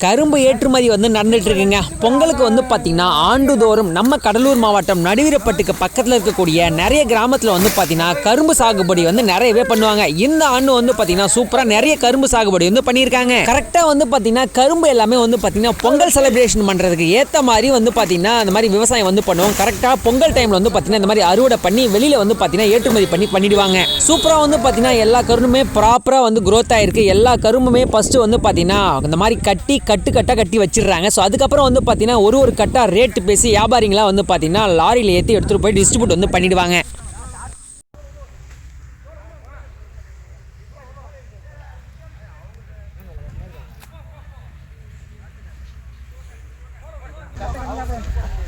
கரும்பு ஏற்றுமதி வந்து நடந்துட்டு இருக்குங்க பொங்கலுக்கு வந்து பார்த்தீங்கன்னா ஆண்டுதோறும் நம்ம கடலூர் மாவட்டம் நடுவீரப்பட்டுக்கு பக்கத்தில் இருக்கக்கூடிய நிறைய கிராமத்தில் வந்து பார்த்திங்கன்னா கரும்பு சாகுபடி வந்து நிறையவே பண்ணுவாங்க இந்த ஆண்டு வந்து பார்த்திங்கன்னா சூப்பராக நிறைய கரும்பு சாகுபடி வந்து பண்ணியிருக்காங்க கரெக்டாக வந்து பார்த்தீங்கன்னா கரும்பு எல்லாமே வந்து பார்த்திங்கன்னா பொங்கல் செலிப்ரேஷன் பண்ணுறதுக்கு ஏற்ற மாதிரி வந்து பார்த்தீங்கன்னா அந்த மாதிரி விவசாயம் வந்து பண்ணுவோம் கரெக்டாக பொங்கல் டைமில் வந்து பார்த்தீங்கன்னா இந்த மாதிரி அறுவடை பண்ணி வெளியில் வந்து பார்த்தீங்கன்னா ஏற்றுமதி பண்ணி பண்ணிடுவாங்க சூப்பராக வந்து பார்த்தீங்கன்னா எல்லா கரும்புமே ப்ராப்பராக வந்து க்ரோத் ஆகிருக்கு எல்லா கரும்புமே ஃபஸ்ட்டு வந்து பார்த்திங்கன்னா இந்த மாதிரி கட்டி கட்டு கட்டாக கட்டி வச்சிடுறாங்க. ஸோ அதுக்கப்புறம் வந்து பார்த்தீங்கன்னா ஒரு ஒரு கட்டாக ரேட்டு பேசி வியாபாரிங்களாம் வந்து பார்த்தீங்கன்னா லாரியில் ஏற்றி எடுத்துகிட்டு போய் டிஸ்ட்ரிபியூட் வந்து பண்ணிடுவாங்க. அழுத்தமாக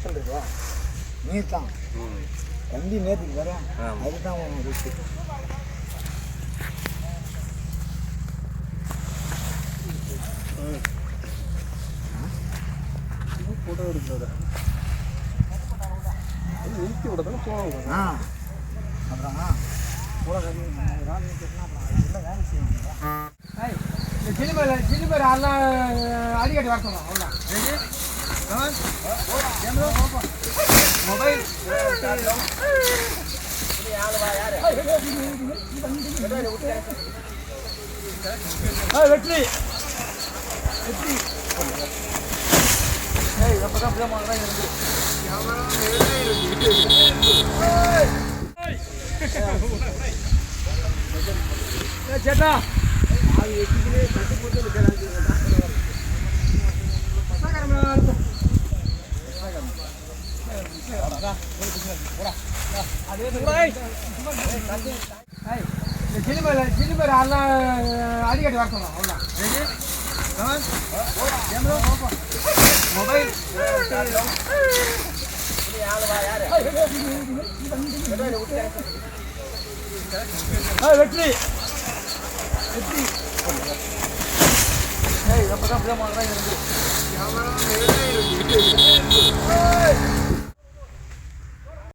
கரைசல் இருக்கா நீர் தான் கண்டி நேற்றுக்கு வரேன் அதுதான் ரிஸ்க்கு ஆ. அப்புறமா கூட கறி ஒரு ஆள் நிறுத்தினா அப்புறம் செய்யணும் சிலிபர் சிலிபர் எல்லாம் அடிக்கடி வர சொல்லலாம் மொபைல் வெற்றி வெற்றி ஏய் எப்பதான் பிரேம் சேட்டா சிலிபர் சிலிபர் எல்லாம் அடிக்கடி வர சொல்லலாம் அவ்வளோதான் மொபைல் வெற்றி. வெற்றி. ஏய் பிரேம் வாங்குறா இருக்கு